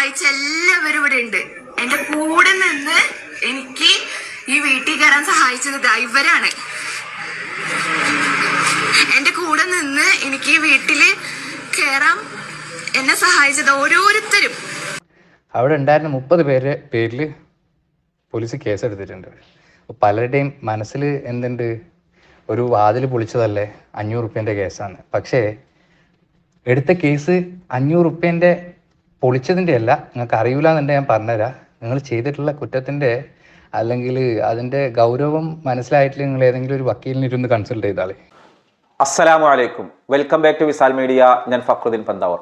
സഹായിച്ച എല്ലാവരും ഇവിടെ ഉണ്ട്. എന്റെ കൂടെ നിന്ന് എനിക്ക് ഈ വീട്ടിൽ കയറാൻ സഹായിച്ചത് ഡ്രൈവറാണ് എന്റെ കൂടെ നിന്ന് എനിക്ക് ഈ വീട്ടിൽ കയറാൻ എന്നെ സഹായിച്ചത് ഓരോരുത്തരും. അവിടെ ഉണ്ടായിരുന്ന മുപ്പത് പേര് പേരിൽ പോലീസ് കേസെടുത്തിട്ടുണ്ട് പലരുടെയും മനസ്സിൽ എന്തുണ്ട്? ഒരു വാതിൽ പൊളിച്ചതല്ലേ? അഞ്ഞൂറ് റുപ്യന്റെ കേസാണ് പക്ഷേ എടുത്ത കേസ് അഞ്ഞൂറ് റുപ്യന്റെ പൊളിച്ചതിന്റെ അല്ല നിങ്ങൾക്ക് അറിയില്ല എന്നുണ്ടെങ്കിൽ ഞാൻ പറഞ്ഞുതരാം. നിങ്ങൾ ചെയ്തിട്ടുള്ള കുറ്റത്തിന്റെ അല്ലെങ്കിൽ അതിന്റെ ഗൗരവം മനസ്സിലായിട്ടില്ല നിങ്ങൾ ഏതെങ്കിലും ഒരു വക്കീലിനെ ഇരുന്ന് കൺസൾട്ട് ചെയ്താലേ അസ്സലാമു അലൈക്കും welcome back to Visal media. ഞാൻ ഫക്രുദ്ദീൻ പന്താവർ.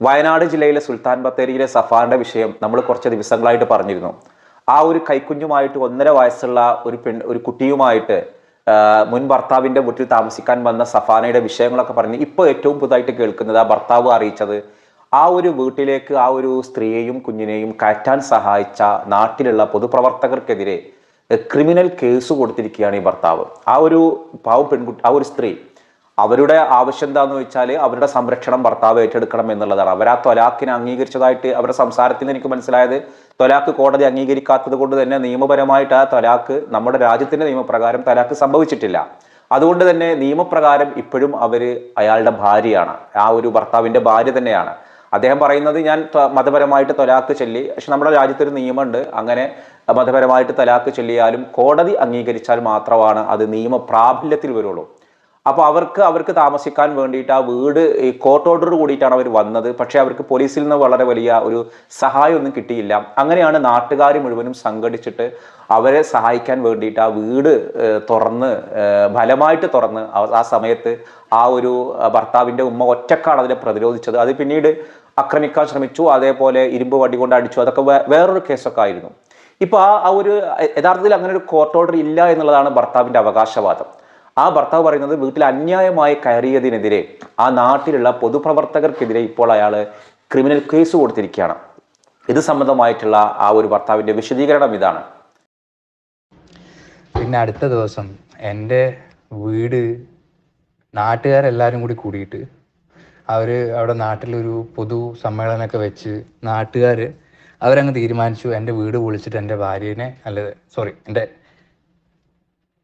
വയനാട് ജില്ലയിലെ സുൽത്താൻ ബത്തേരിയിലെ സഫാറിന്റെ വിഷയം നമ്മൾ കുറച്ച് ദിവസങ്ങളായിട്ട് പറഞ്ഞിരുന്നു. ആ ഒരു കൈക്കുഞ്ഞുമായിട്ട് ഒന്നര വയസ്സുള്ള ഒരു പെൺ ഒരു കുട്ടിയുമായിട്ട് മുൻ ഭർത്താവിന്റെ വീട്ടിൽ താമസിക്കാൻ വന്ന സഫാനയുടെ വിഷയങ്ങളൊക്കെ പറഞ്ഞ് ഇപ്പോൾ ഏറ്റവും പുതുതായിട്ട് കേൾക്കുന്നത് ആ ഭർത്താവ് അറിയിച്ചത് ആ ഒരു വീട്ടിലേക്ക് ആ ഒരു സ്ത്രീയെയും കുഞ്ഞിനെയും കയറ്റാൻ സഹായിച്ച നാട്ടിലുള്ള പൊതുപ്രവർത്തകർക്കെതിരെ ക്രിമിനൽ കേസ് കൊടുത്തിരിക്കുകയാണ് ഈ ഭർത്താവ്. ആ ഒരു പാവം പെൺകുട്ടി ആ ഒരു സ്ത്രീ അവരുടെ ആവശ്യം എന്താണെന്ന് വെച്ചാൽ അവരുടെ സംരക്ഷണം ഭർത്താവ് ഏറ്റെടുക്കണം എന്നുള്ളതാണ്. അവർ ആ തൊലാക്കിനെ അംഗീകരിച്ചതായിട്ട് അവരുടെ സംസാരത്തിൽ നിന്ന് എനിക്ക് മനസ്സിലായത് തൊലാക്ക് കോടതി അംഗീകരിക്കാത്തത് കൊണ്ട് തന്നെ നിയമപരമായിട്ട് ആ തൊലാക്ക് നമ്മുടെ രാജ്യത്തിന്റെ നിയമപ്രകാരം തൊലാക്ക് സംഭവിച്ചിട്ടില്ല. അതുകൊണ്ട് തന്നെ നിയമപ്രകാരം ഇപ്പോഴും അവർ അയാളുടെ ഭാര്യയാണ്. ആ ഒരു ഭർത്താവിന്റെ ഭാര്യ തന്നെയാണ്. അദ്ദേഹം പറയുന്നത് ഞാൻ മതപരമായിട്ട് തൊലാക്ക് ചൊല്ലി. പക്ഷെ നമ്മുടെ രാജ്യത്തൊരു നിയമമുണ്ട്. അങ്ങനെ മതപരമായിട്ട് തലാക്ക് ചൊല്ലിയാലും കോടതി അംഗീകരിച്ചാൽ മാത്രമാണ് അത് നിയമ പ്രാബല്യത്തിൽ വരുള്ളൂ. അപ്പോൾ അവർക്ക് അവർക്ക് താമസിക്കാൻ വേണ്ടിയിട്ട് ആ വീട് ഈ കോർട്ട് ഓർഡർ കൂടിയിട്ടാണ് അവർ വന്നത്. പക്ഷേ അവർക്ക് പോലീസിൽ നിന്ന് വളരെ വലിയ ഒരു സഹായമൊന്നും കിട്ടിയില്ല. അങ്ങനെയാണ് നാട്ടുകാർ മുഴുവനും സംഘടിച്ചിട്ട് അവരെ സഹായിക്കാൻ വേണ്ടിയിട്ട് ആ വീട് തുറന്ന് ഫലമായിട്ട് തുറന്ന് ആ- സമയത്ത് ആ ഒരു ഭർത്താവിന്റെ ഉമ്മ ഒറ്റക്കാണ് അതിനെ പ്രതിരോധിച്ചത്. അത് പിന്നീട് ആക്രമിക്കാൻ ശ്രമിച്ചു അതേപോലെ ഇരുമ്പ് വടി കൊണ്ട് അടിച്ചു. അതൊക്കെ വേറൊരു കേസൊക്കെ ആയിരുന്നു. ഇപ്പൊ ആ ആ ഒരു യഥാർത്ഥത്തിൽ അങ്ങനെ ഒരു കോർട്ട് ഓർഡർ ഇല്ല എന്നുള്ളതാണ് ഭർത്താവിന്റെ അവകാശവാദം. ആ ഭർത്താവ് പറയുന്നത് വീട്ടിൽ അന്യായമായി കയറിയതിനെതിരെ ആ നാട്ടിലുള്ള പൊതുപ്രവർത്തകർക്കെതിരെ ഇപ്പോൾ അയാൾ ക്രിമിനൽ കേസ് കൊടുത്തിരിക്കുകയാണ്. ഇത് സംബന്ധമായിട്ടുള്ള ആ ഒരു ഭർത്താവിന്റെ വിശദീകരണം ഇതാണ്. പിന്നെ അടുത്ത ദിവസം എന്റെ വീട് നാട്ടുകാരെല്ലാവരും കൂടി കൂടിയിട്ട് അവർ അവിടെ നാട്ടിലൊരു പൊതു സമ്മേളനമൊക്കെ വെച്ച് നാട്ടുകാർ അവരങ്ങ് തീരുമാനിച്ചു എന്റെ വീട് പൊളിച്ചിട്ട് എന്റെ ഭാര്യനെ അല്ല സോറി എന്റെ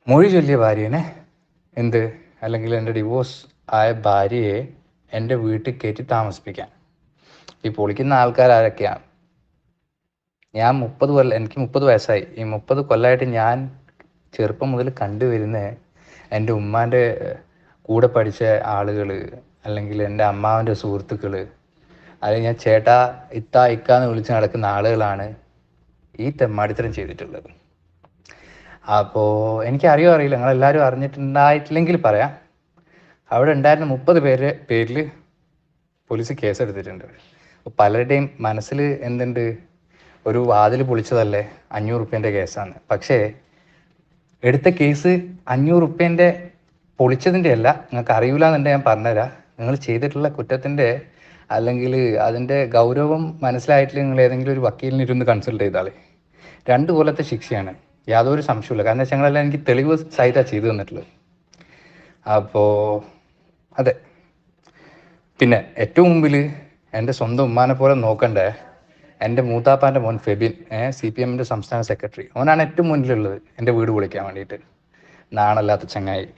മൊഴി ചൊല്ലിയ ഭാര്യനെ എന്ത്? അല്ലെങ്കിൽ എന്റെ ഡിവോഴ്സ് ആയ ഭാര്യയെ എന്റെ വീട്ടിൽ കയറ്റി താമസിപ്പിക്കാൻ. ഈ പൊളിക്കുന്ന ആൾക്കാർ ആരൊക്കെയാണ് ഞാൻ മുപ്പത് കൊല്ലം എനിക്ക് മുപ്പത് വയസ്സായി. ഈ മുപ്പത് കൊല്ലമായിട്ട് ഞാൻ ചെറുപ്പം മുതൽ കണ്ടുവരുന്ന എന്റെ ഉമ്മാന്റെ കൂടെ പഠിച്ച ആളുകൾ അല്ലെങ്കിൽ എന്റെ അമ്മാവന്റെ സുഹൃത്തുക്കൾ അല്ലെങ്കിൽ ഞാൻ ചേട്ടാ ഇത്ത ഇക്ക എന്ന് വിളിച്ച് നടക്കുന്ന ആളുകളാണ് ഈ തെമ്മാടിത്തരം ചെയ്തിട്ടുള്ളത്. അപ്പോൾ എനിക്കറിയോ അറിയില്ല നിങ്ങളെല്ലാവരും അറിഞ്ഞിട്ടുണ്ടായിട്ടില്ലെങ്കിൽ പറയാം. അവിടെ ഉണ്ടായിരുന്ന മുപ്പത് പേര് പേരിൽ പോലീസ് കേസെടുത്തിട്ടുണ്ട്. അപ്പോൾ പലരുടെയും മനസ്സിൽ എന്തുണ്ട്? ഒരു വാതിൽ പൊളിച്ചതല്ലേ? അഞ്ഞൂറ് റുപ്യന്റെ കേസാണ്. പക്ഷേ എടുത്ത കേസ് അഞ്ഞൂറ് റുപ്യന്റെ പൊളിച്ചതിന്റെ അല്ല നിങ്ങൾക്ക് അറിയില്ല എന്നുണ്ടെങ്കിൽ ഞാൻ പറഞ്ഞുതരാം. നിങ്ങൾ ചെയ്തിട്ടുള്ള കുറ്റത്തിന്റെ അല്ലെങ്കിൽ അതിന്റെ ഗൗരവം മനസ്സിലായിട്ടില്ല നിങ്ങൾ ഏതെങ്കിലും ഒരു വക്കീലിനെ ഇരുന്ന് കൺസൾട്ട് ചെയ്താളെ രണ്ട് കൊല്ലത്തെ ശിക്ഷയാണ്. യാതൊരു സംശയമില്ല കാരണം വെച്ചാൽ ഞങ്ങളെല്ലാം എനിക്ക് തെളിവ് സഹിതാ ചെയ്തു തന്നിട്ടുള്ളത്. അപ്പോൾ അതെ. പിന്നെ ഏറ്റവും മുമ്പിൽ എന്റെ സ്വന്തം ഉമ്മാനെ പോലെ നോക്കണ്ടേ. എന്റെ മൂത്താപ്പാന്റെ മോൻ ഫെബിൻ സി പി എമ്മിന്റെ സംസ്ഥാന സെക്രട്ടറി. അവനാണ് ഏറ്റവും മുന്നിലുള്ളത് എന്റെ വീട് പൊളിക്കാൻ വേണ്ടിയിട്ട്. നാണല്ലാത്ത ചങ്ങായി.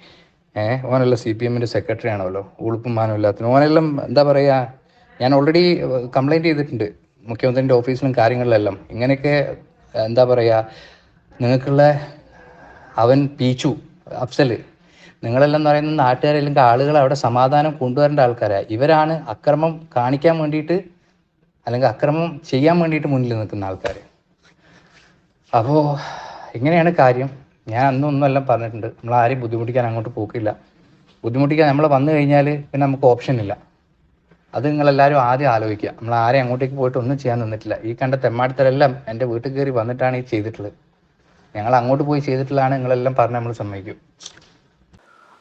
ഏഹ് ഓനല്ല സി പി എമ്മിന്റെ സെക്രട്ടറി ആണല്ലോ. ഉളുപ്പും മാനും ഇല്ലാത്ത ഓനെല്ലാം എന്താ പറയുക ഞാൻ ഓൾറെഡി കംപ്ലൈന്റ് ചെയ്തിട്ടുണ്ട്. മുഖ്യമന്ത്രിന്റെ ഓഫീസിലും കാര്യങ്ങളിലെല്ലാം. ഇങ്ങനെയൊക്കെ എന്താ പറയുക നിങ്ങൾക്കുള്ള അവൻ പീച്ചു അഫ്സൽ നിങ്ങളെല്ലാം പറയുന്ന നാട്ടുകാരെല്ലാം ആളുകൾ അവിടെ സമാധാനം കൊണ്ടുവരേണ്ട ആൾക്കാരാ. ഇവരാണ് അക്രമം കാണിക്കാൻ വേണ്ടിയിട്ട് അല്ലെങ്കിൽ അക്രമം ചെയ്യാൻ വേണ്ടിയിട്ട് മുന്നിൽ നിൽക്കുന്ന ആൾക്കാർ അപ്പോൾ ഇങ്ങനെയാണ് കാര്യം. ഞാൻ അന്നും ഒന്നും എല്ലാം പറഞ്ഞിട്ടുണ്ട്. നമ്മൾ ആരെയും ബുദ്ധിമുട്ടിക്കാൻ അങ്ങോട്ട് പോക്കില്ല. ബുദ്ധിമുട്ടിക്കാൻ നമ്മൾ വന്നു കഴിഞ്ഞാൽ പിന്നെ നമുക്ക് ഓപ്ഷൻ ഇല്ല. അത് നിങ്ങളെല്ലാവരും ആദ്യം ആലോചിക്കുക. നമ്മൾ ആരെയും അങ്ങോട്ടേക്ക് പോയിട്ട് ഒന്നും ചെയ്യാൻ നിന്നിട്ടില്ല. ഈ കണ്ട തെമ്മാടത്തരെല്ലാം എന്റെ വീട്ടിൽ കയറി വന്നിട്ടാണ് ഈ ചെയ്തിട്ടുള്ളത്. ഞങ്ങൾ അങ്ങോട്ട് പോയി ചെയ്തിട്ടുള്ളതാണ് നിങ്ങളെല്ലാം പറഞ്ഞ് നമ്മൾ സമ്മതിക്കും.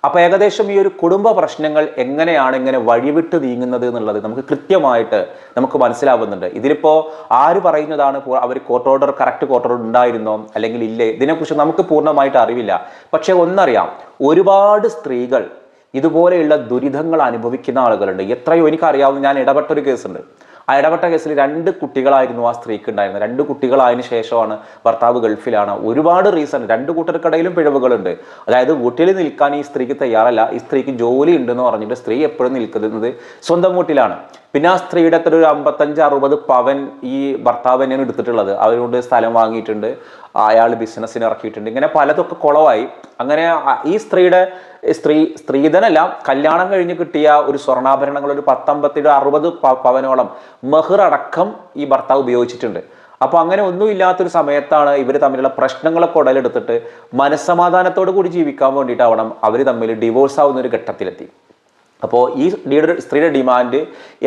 അപ്പൊ ഏകദേശം ഈ ഒരു കുടുംബ പ്രശ്നങ്ങൾ എങ്ങനെയാണ് ഇങ്ങനെ വഴിവിട്ട് നീങ്ങുന്നത് എന്നുള്ളത് നമുക്ക് കൃത്യമായിട്ട് നമുക്ക് മനസ്സിലാവുന്നുണ്ട്. ഇതിലിപ്പോ ആര് പറയുന്നതാണ് അവർ court order correct court order ഉണ്ടായിരുന്നോ അല്ലെങ്കിൽ ഇല്ലേ? ഇതിനെക്കുറിച്ച് നമുക്ക് പൂർണമായിട്ട് അറിവില്ല. പക്ഷേ ഒന്നറിയാം ഒരുപാട് സ്ത്രീകൾ ഇതുപോലെയുള്ള ദുരിതങ്ങൾ അനുഭവിക്കുന്ന ആളുകളുണ്ട്. എത്രയോ എനിക്കറിയാവുന്ന ഞാൻ ഇടപെട്ടൊരു കേസുണ്ട്. ആ ഇടപെട്ട കേസിൽ രണ്ട് കുട്ടികളായിരുന്നു ആ സ്ത്രീക്ക് ഉണ്ടായിരുന്നത്. രണ്ട് കുട്ടികളായതിനു ശേഷമാണ് ഭർത്താവ് ഗൾഫിലാണ്. ഒരുപാട് റീസൺ രണ്ട് കൂട്ടർക്കിടയിലും പിഴവുകളുണ്ട്. അതായത് വീട്ടിൽ നിൽക്കാൻ ഈ സ്ത്രീക്ക് തയ്യാറല്ല. ഈ സ്ത്രീക്ക് ജോലി ഉണ്ടെന്ന് പറഞ്ഞിട്ട് സ്ത്രീ എപ്പോഴും നിൽക്കുന്നത് സ്വന്തം വീട്ടിലാണ്. പിന്നെ ആ സ്ത്രീയുടെ അത്ര ഒരു അമ്പത്തഞ്ച് അറുപത് പവൻ ഈ ഭർത്താവ് തന്നെയാണ് എടുത്തിട്ടുള്ളത്. അവരോട് സ്ഥലം വാങ്ങിയിട്ടുണ്ട്. അയാൾ ബിസിനസ്സിന് ഇറക്കിയിട്ടുണ്ട്. ഇങ്ങനെ പലതൊക്കെ കുളവായി. അങ്ങനെ ഈ സ്ത്രീയുടെ സ്ത്രീ സ്ത്രീധനല്ല കല്യാണം കഴിഞ്ഞ് കിട്ടിയ ഒരു സ്വർണാഭരണങ്ങൾ ഒരു പത്തമ്പത്തിയുടെ അറുപത് പവനോളം മെഹർ അടക്കം ഈ ഭർത്താവ് ഉപയോഗിച്ചിട്ടുണ്ട്. അപ്പൊ അങ്ങനെ ഒന്നുമില്ലാത്തൊരു സമയത്താണ് ഇവർ തമ്മിലുള്ള പ്രശ്നങ്ങളൊക്കെ ഉടലെടുത്തിട്ട് മനസ്സമാധാനത്തോടു കൂടി ജീവിക്കാൻ വേണ്ടിയിട്ടാവണം അവർ തമ്മിൽ ഡിവോഴ്സ് ആവുന്ന ഒരു ഘട്ടത്തിലെത്തി. അപ്പോൾ ഈ സ്ത്രീയുടെ സ്ത്രീയുടെ ഡിമാൻഡ്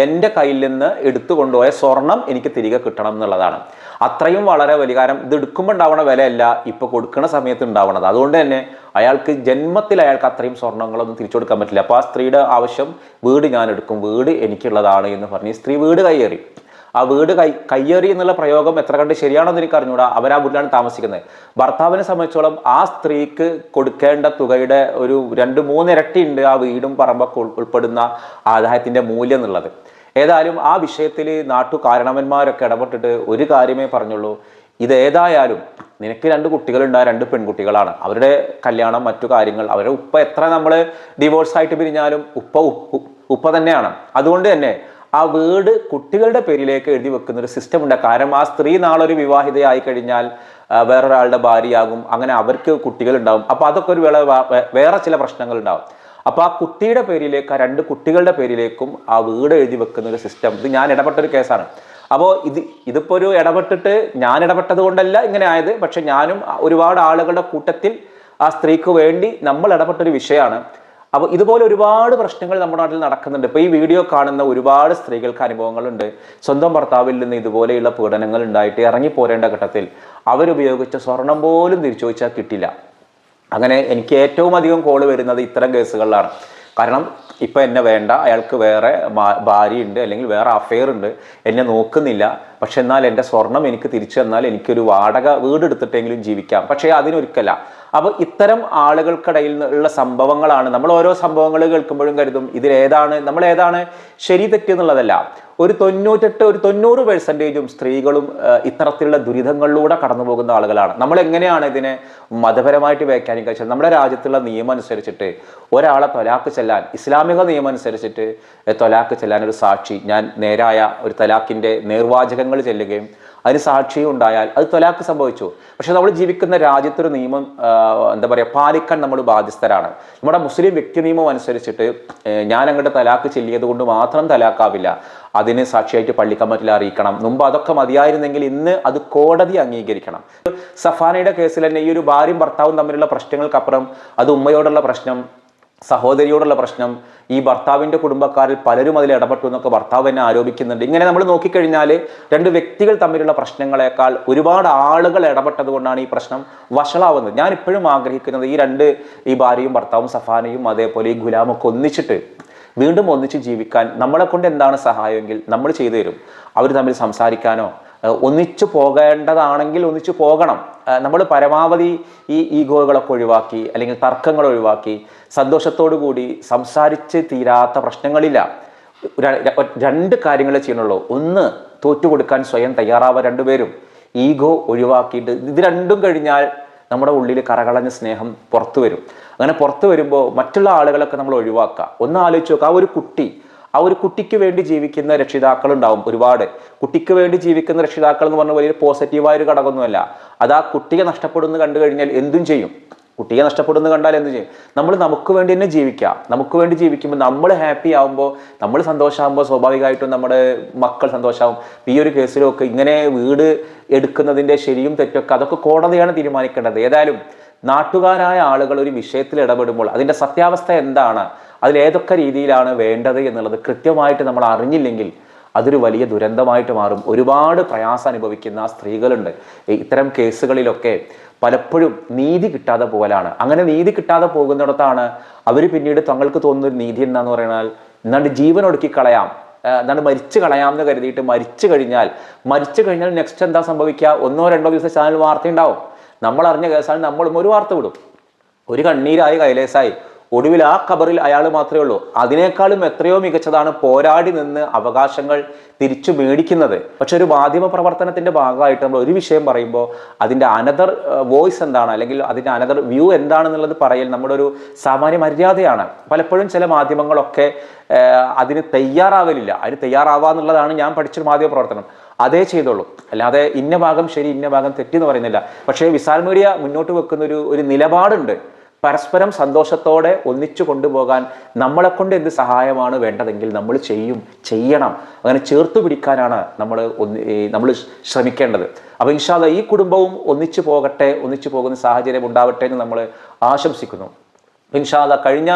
എന്റെ കയ്യിൽ നിന്ന് എടുത്തു കൊണ്ടുപോയ സ്വർണം എനിക്ക് തിരികെ കിട്ടണം എന്നുള്ളതാണ്. അത്രയും വളരെ വലിയ കാരണം ഇത് എടുക്കുമ്പോൾ ഉണ്ടാവണ വിലയല്ല ഇപ്പോൾ കൊടുക്കുന്ന സമയത്ത് ഉണ്ടാവണത് അതുകൊണ്ട് തന്നെ അയാൾക്ക് ജന്മത്തിൽ അയാൾക്ക് അത്രയും സ്വർണങ്ങളൊന്നും തിരിച്ചു കൊടുക്കാൻ പറ്റില്ല. അപ്പോൾ ആ സ്ത്രീയുടെ ആവശ്യം വീട് ഞാൻ എടുക്കും വീട് എനിക്കുള്ളതാണ് എന്ന് പറഞ്ഞ് സ്ത്രീ വീട് കയ്യേറി. ആ വീട് കൈ കയ്യേറി എന്നുള്ള പ്രയോഗം എത്ര കണ്ട് ശരിയാണെന്ന് എനിക്ക് അറിഞ്ഞുകൂടാ അവർ ആ വീട്ടിലാണ് താമസിക്കുന്നത്. ഭർത്താവിനെ സംബന്ധിച്ചോളം ആ സ്ത്രീക്ക് കൊടുക്കേണ്ട തുകയുടെ ഒരു രണ്ട് മൂന്ന് ഇരട്ടി ഉണ്ട് ആ വീടും പറമ്പൊക്കെ ഉൾപ്പെടുന്ന ആദായത്തിന്റെ മൂല്യം എന്നുള്ളത്. ഏതായാലും ആ വിഷയത്തിൽ നാട്ടു കാരണവന്മാരൊക്കെ ഇടപെട്ടിട്ട് ഒരു കാര്യമേ പറഞ്ഞുള്ളൂ. ഇത് ഏതായാലും നിനക്ക് രണ്ട് കുട്ടികളുണ്ട് ആ രണ്ട് പെൺകുട്ടികളാണ്. അവരുടെ കല്യാണം മറ്റു കാര്യങ്ങൾ അവരുടെ ഉപ്പ എത്ര നമ്മൾ ഡിവോഴ്സ് ആയിട്ട് പിരിഞ്ഞാലും ഉപ്പ ഉപ്പ- ഉപ്പ തന്നെയാണ്. അതുകൊണ്ട് തന്നെ ആ വീട് കുട്ടികളുടെ പേരിലേക്ക് എഴുതി വെക്കുന്ന ഒരു സിസ്റ്റം ഉണ്ട് കാരണം ആ സ്ത്രീ നാളൊരു വിവാഹിതയായി കഴിഞ്ഞാൽ വേറൊരാളുടെ ഭാര്യയാകും. അങ്ങനെ അവർക്ക് കുട്ടികൾ ഉണ്ടാവും അപ്പൊ അതൊക്കെ ഒരു വേള വേറെ ചില പ്രശ്നങ്ങൾ ഉണ്ടാവും അപ്പോൾ ആ കുട്ടിയുടെ പേരിലേക്ക് ആ രണ്ട് കുട്ടികളുടെ പേരിലേക്കും ആ വീട് എഴുതി വെക്കുന്ന ഒരു സിസ്റ്റം ഇത് ഞാൻ ഇടപെട്ട ഒരു കേസാണ്. അപ്പോൾ ഇത് ഇതിപ്പോ ഒരു ഇടപെട്ടിട്ട് ഞാൻ ഇടപെട്ടത് കൊണ്ടല്ല ഇങ്ങനെ ആയത്. പക്ഷെ ഞാനും ഒരുപാട് ആളുകളുടെ കൂട്ടത്തിൽ ആ സ്ത്രീക്ക് വേണ്ടി നമ്മൾ ഇടപെട്ട ഒരു വിഷയമാണ്. അപ്പോൾ ഇതുപോലെ ഒരുപാട് പ്രശ്നങ്ങൾ നമ്മുടെ നാട്ടിൽ നടക്കുന്നുണ്ട്. ഇപ്പോൾ ഈ വീഡിയോ കാണുന്ന ഒരുപാട് സ്ത്രീകൾക്ക് അനുഭവങ്ങളുണ്ട്. സ്വന്തം ഭർത്താവിൽ നിന്ന് ഇതുപോലെയുള്ള പീഡനങ്ങൾ ഉണ്ടായിട്ട് ഇറങ്ങി പോരേണ്ട ഘട്ടത്തിൽ അവരുപയോഗിച്ച സ്വർണം പോലും തിരിച്ചു ചോദിച്ചാൽ കിട്ടില്ല. അങ്ങനെ എനിക്ക് ഏറ്റവും അധികം കോൾ വരുന്നത് ഇത്തരം കേസുകളിലാണ്. കാരണം ഇപ്പം എന്നെ വേണ്ട അയാൾക്ക് വേറെ ഭാര്യയുണ്ട് അല്ലെങ്കിൽ വേറെ അഫെയർ ഉണ്ട്. എന്നെ നോക്കുന്നില്ല. പക്ഷെ എന്നാൽ എന്റെ സ്വർണം എനിക്ക് തിരിച്ചു തന്നാൽ എനിക്കൊരു വാടക വീട് എടുത്തിട്ടെങ്കിലും ജീവിക്കാം. പക്ഷേ അതിനൊരിക്കല. അപ്പൊ ഇത്തരം ആളുകൾക്കിടയിൽ ഉള്ള സംഭവങ്ങളാണ് നമ്മൾ ഓരോ സംഭവങ്ങൾ കേൾക്കുമ്പോഴും കരുതും ഇതിലേതാണ് നമ്മൾ ഏതാണ് ശരി തെറ്റ് എന്നുള്ളതല്ല. ഒരു തൊണ്ണൂറ്റെട്ട് ഒരു തൊണ്ണൂറ് പെർസെന്റേജും സ്ത്രീകളും ഇത്തരത്തിലുള്ള ദുരിതങ്ങളിലൂടെ കടന്നു പോകുന്ന ആളുകളാണ്. നമ്മൾ എങ്ങനെയാണ് ഇതിനെ മതപരമായിട്ട് വ്യാഖ്യാനിക്കുക? വെച്ചാൽ നമ്മുടെ രാജ്യത്തുള്ള നിയമം അനുസരിച്ചിട്ട് ഒരാളെ തൊലാക്ക് ചെല്ലാൻ ഇസ്ലാമിക നിയമം അനുസരിച്ചിട്ട് തൊലാക്ക് ചെല്ലാൻ ഒരു സാക്ഷി ഞാൻ നേരായ ഒരു തലാക്കിന്റെ നേർവാചകങ്ങൾ ചെല്ലുകയും അതിന് സാക്ഷിയും ഉണ്ടായാൽ അത് തൊലാക്ക് സംഭവിച്ചു. പക്ഷെ നമ്മൾ ജീവിക്കുന്ന രാജ്യത്തൊരു നിയമം എന്താ പറയുക പാലിക്കാൻ നമ്മൾ ബാധ്യസ്ഥരാണ്. നമ്മുടെ മുസ്ലിം വ്യക്തി നിയമം അനുസരിച്ചിട്ട് ഞാൻ അങ്ങോട്ട് തലാക്ക് ചെല്ലിയത് കൊണ്ട് മാത്രം തലാക്കാവില്ല. അതിന് സാക്ഷിയായിട്ട് പള്ളിക്കമ്മറ്റിൽ അറിയിക്കണം. മുമ്പ് അതൊക്കെ മതിയായിരുന്നെങ്കിൽ ഇന്ന് അത് കോടതി അംഗീകരിക്കണം. സഫാനയുടെ കേസിൽ തന്നെ ഈ ഒരു ഭാര്യയും ഭർത്താവും തമ്മിലുള്ള പ്രശ്നങ്ങൾക്കപ്പുറം അത് ഉമ്മയോടുള്ള പ്രശ്നം സഹോദരിയോടുള്ള പ്രശ്നം ഈ ഭർത്താവിന്റെ കുടുംബക്കാരിൽ പലരും അതിൽ ഇടപെട്ടു എന്നൊക്കെ ഭർത്താവ് തന്നെ ആരോപിക്കുന്നുണ്ട്. ഇങ്ങനെ നമ്മൾ നോക്കിക്കഴിഞ്ഞാൽ രണ്ട് വ്യക്തികൾ തമ്മിലുള്ള പ്രശ്നങ്ങളെക്കാൾ ഒരുപാട് ആളുകൾ ഇടപെട്ടത് കൊണ്ടാണ് ഈ പ്രശ്നം വഷളാവുന്നത്. ഞാൻ ഇപ്പോഴും ആഗ്രഹിക്കുന്നത് ഈ രണ്ട് ഈ ഭാര്യയും ഭർത്താവും സഫാനയും അതേപോലെ ഈ ഗുലാമൊക്കെ ഒന്നിച്ചിട്ട് വീണ്ടും ഒന്നിച്ച് ജീവിക്കാൻ നമ്മളെ കൊണ്ട് എന്താണ് സഹായമെങ്കിൽ നമ്മൾ ചെയ്തു തരും. അവർ തമ്മിൽ സംസാരിക്കാനോ ഒന്നിച്ചു പോകേണ്ടതാണെങ്കിൽ ഒന്നിച്ചു പോകണം. നമ്മൾ പരമാവധി ഈ ഈഗോകളൊക്കെ ഒഴിവാക്കി അല്ലെങ്കിൽ തർക്കങ്ങൾ ഒഴിവാക്കി സന്തോഷത്തോടു കൂടി സംസാരിച്ച് തീരാത്ത പ്രശ്നങ്ങളില്ല. രണ്ട് കാര്യങ്ങളെ ചെയ്യണുള്ളൂ ഒന്ന് തോറ്റു കൊടുക്കാൻ സ്വയം തയ്യാറാവുക രണ്ടുപേരും. ഈഗോ ഒഴിവാക്കിയിട്ട് ഇത് രണ്ടും കഴിഞ്ഞാൽ നമ്മുടെ ഉള്ളിൽ കറകളഞ്ഞ സ്നേഹം പുറത്തു വരും. അങ്ങനെ പുറത്തു വരുമ്പോൾ മറ്റുള്ള ആളുകളൊക്കെ നമ്മൾ ഒഴിവാക്കുക. ഒന്ന് ആലോചിച്ച് നോക്കുക ആ ഒരു കുട്ടി ആ ഒരു കുട്ടിക്ക് വേണ്ടി ജീവിക്കുന്ന രക്ഷിതാക്കൾ ഉണ്ടാവും ഒരുപാട്. കുട്ടിക്ക് വേണ്ടി ജീവിക്കുന്ന രക്ഷിതാക്കൾ എന്ന് പറഞ്ഞ വലിയൊരു പോസിറ്റീവായ ഒരു ഘടകമൊന്നുമല്ല. അത് ആ കുട്ടിയെ നഷ്ടപ്പെടുന്നു കണ്ടു കഴിഞ്ഞാൽ എന്തും ചെയ്യും. കുട്ടിയെ നഷ്ടപ്പെടുന്നു കണ്ടാൽ എന്ത് ചെയ്യും. നമ്മൾ നമുക്ക് വേണ്ടി തന്നെ ജീവിക്കാം. നമുക്ക് വേണ്ടി ജീവിക്കുമ്പോൾ നമ്മൾ ഹാപ്പി ആകുമ്പോൾ നമ്മൾ സന്തോഷമാകുമ്പോൾ സ്വാഭാവികമായിട്ടും നമ്മുടെ മക്കൾ സന്തോഷമാകും ഈ ഒരു കേസിലൊക്കെ ഇങ്ങനെ വീട് എടുക്കുന്നതിന്റെ ശരിയും തെറ്റൊക്കെ അതൊക്കെ കോടതിയാണ് തീരുമാനിക്കേണ്ടത്. ഏതായാലും നാട്ടുകാരായ ആളുകൾ ഒരു വിഷയത്തിൽ ഇടപെടുമ്പോൾ അതിന്റെ സത്യാവസ്ഥ എന്താണ് അതിൽ ഏതൊക്കെ രീതിയിലാണ് വേണ്ടത് എന്നുള്ളത് കൃത്യമായിട്ട് നമ്മൾ അറിഞ്ഞില്ലെങ്കിൽ അതൊരു വലിയ ദുരന്തമായിട്ട് മാറും. ഒരുപാട് പ്രയാസം അനുഭവിക്കുന്ന സ്ത്രീകളുണ്ട്. ഇത്തരം കേസുകളിലൊക്കെ പലപ്പോഴും നീതി കിട്ടാതെ പോകലാണ് അങ്ങനെ നീതി കിട്ടാതെ പോകുന്നിടത്താണ് അവർ പിന്നീട് തങ്ങൾക്ക് തോന്നുന്ന നീതി എന്താന്ന് പറയുന്നത് എന്നാണ്ട് ജീവൻ ഒടുക്കി കളയാം എന്താണ് മരിച്ചു കളയാമെന്ന് കരുതിയിട്ട് മരിച്ചു കഴിഞ്ഞാൽ മരിച്ചു കഴിഞ്ഞാൽ നെക്സ്റ്റ് എന്താ സംഭവിക്കുക? ഒന്നോ രണ്ടോ ദിവസം ചാനൽ വാർത്ത ഉണ്ടാവും നമ്മൾ അറിഞ്ഞ കേസാണ് നമ്മളും ഒരു വാർത്ത വിടും. ഒരു കണ്ണീരായി കൈലേസായി. ഒടുവിൽ ആ ഖബറിൽ അയാൾ മാത്രമേ ഉള്ളൂ. അതിനേക്കാളും എത്രയോ മികച്ചതാണ് പോരാടി നിന്ന് അവകാശങ്ങൾ തിരിച്ചു മേടിക്കുന്നത്. പക്ഷെ ഒരു മാധ്യമ പ്രവർത്തനത്തിന്റെ ഭാഗമായിട്ട് നമ്മൾ ഒരു വിഷയം പറയുമ്പോൾ അതിന്റെ അനദർ വോയിസ് എന്താണ്? അല്ലെങ്കിൽ അതിന്റെ അനദർ വ്യൂ എന്താണെന്നുള്ളത് പറയൽ നമ്മുടെ ഒരു സാമാന്യ മര്യാദയാണ്. പലപ്പോഴും ചില മാധ്യമങ്ങളൊക്കെ അതിന് തയ്യാറാവലില്ല. അതിന് തയ്യാറാവാന്നുള്ളതാണ് ഞാൻ പഠിച്ചൊരു മാധ്യമ പ്രവർത്തനം. അതേ ചെയ്തോളൂ അല്ലാതെ ഇന്ന ഭാഗം ശരി ഇന്ന ഭാഗം തെറ്റെന്ന് പറയുന്നില്ല. പക്ഷേ വിസാൽ മീഡിയ മുന്നോട്ട് വെക്കുന്ന ഒരു ഒരു നിലപാടുണ്ട്. പരസ്പരം സന്തോഷത്തോടെ ഒന്നിച്ചു കൊണ്ടുപോകാൻ നമ്മളെ കൊണ്ട് എന്ത് സഹായമാണ് വേണ്ടതെങ്കിൽ നമ്മൾ ചെയ്യും ചെയ്യണം. അങ്ങനെ ചേർത്ത് പിടിക്കാനാണ് നമ്മൾ നമ്മൾ ശ്രമിക്കേണ്ടത്. അപ്പോൾ ഇൻഷാല്ല ഈ കുടുംബവും ഒന്നിച്ചു പോകട്ടെ ഒന്നിച്ചു പോകുന്ന സാഹചര്യം ഉണ്ടാവട്ടെ എന്ന് നമ്മൾ ആശംസിക്കുന്നു. ഇൻഷാല്ല കഴിഞ്ഞ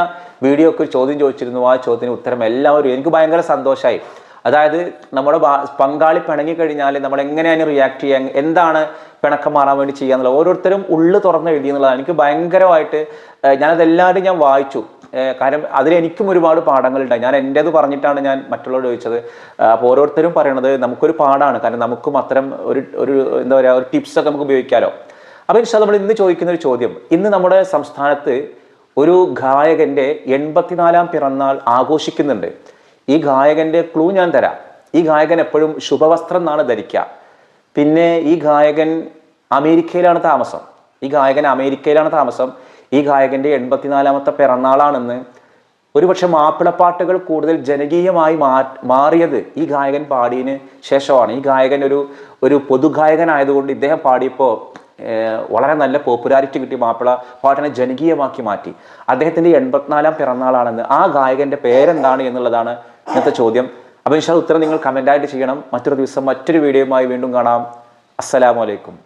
വീഡിയോക്ക് ചോദ്യം ചോദിച്ചിരുന്നു. ആ ചോദ്യത്തിന് ഉത്തരം എല്ലാവരും എനിക്ക് ഭയങ്കര സന്തോഷമായി അതായത് നമ്മുടെ പങ്കാളി പിണങ്ങി കഴിഞ്ഞാൽ നമ്മൾ എങ്ങനെയാണ് റിയാക്ട് ചെയ്യാൻ എന്താണ് പിണക്കം മാറാൻ വേണ്ടി ചെയ്യാന്നുള്ളത് ഓരോരുത്തരും ഉള്ളു തുറന്ന് എഴുതി എന്നുള്ളതാണ്. എനിക്ക് ഭയങ്കരമായിട്ട് ഞാനതെല്ലാവരും ഞാനത് ഞാൻ വായിച്ചു. കാരണം അതിലെനിക്കും ഒരുപാട് പാഠങ്ങളുണ്ട് ഞാൻ എന്റേത് പറഞ്ഞിട്ടാണ് ഞാൻ മറ്റുള്ളവരോട് ചോദിച്ചത്. അപ്പോൾ ഓരോരുത്തരും പറയണത് നമുക്കൊരു പാഠമാണ് കാരണം നമുക്കും അത്തരം ഒരു ഒരു എന്താ പറയുക ഒരു ടിപ്സൊക്കെ നമുക്ക് ഉപയോഗിക്കാമല്ലോ അപ്പോൾ ഇൻഷാ നമ്മൾ ഇന്ന് ചോദിക്കുന്ന ഒരു ചോദ്യം. ഇന്ന് നമ്മുടെ സംസ്ഥാനത്ത് ഒരു ഗായകന്റെ എൺപത്തിനാലാം പിറന്നാൾ ആഘോഷിക്കുന്നുണ്ട്. ഈ ഗായകന്റെ ക്ലൂ ഞാൻ തരാം. ഈ ഗായകൻ എപ്പോഴും ശുഭവസ്ത്രം എന്നാണ് ധരിക്കുക. പിന്നെ ഈ ഗായകൻ അമേരിക്കയിലാണ് താമസം. ഈ ഗായകൻ അമേരിക്കയിലാണ് താമസം. ഈ ഗായകന്റെ എൺപത്തിനാലാമത്തെ പിറന്നാളാണെന്ന് ഒരുപക്ഷെ മാപ്പിളപ്പാട്ടുകൾ കൂടുതൽ ജനകീയമായി മാ മാറിയത് ഈ ഗായകൻ പാടിയതിന് ശേഷമാണ്. ഈ ഗായകൻ ഒരു ഒരു പൊതുഗായകനായതുകൊണ്ട് ഇദ്ദേഹം പാടിയപ്പോൾ വളരെ നല്ല പോപ്പുലാരിറ്റി കിട്ടി മാപ്പിള പാട്ടിനെ ജനകീയമാക്കി മാറ്റി. അദ്ദേഹത്തിന്റെ എൺപത്തിനാലാം പിറന്നാളാണെന്ന് ആ ഗായകന്റെ പേരെന്താണ് എന്നുള്ളതാണ് ഇന്നത്തെ ചോദ്യം. അപ്പോൾ ഇൻഷാ ഉത്തരം നിങ്ങൾ കമന്റായിട്ട് ചെയ്യണം. മറ്റൊരു ദിവസം മറ്റൊരു വീഡിയോയുമായി വീണ്ടും കാണാം. അസ്സലാമു അലൈക്കും.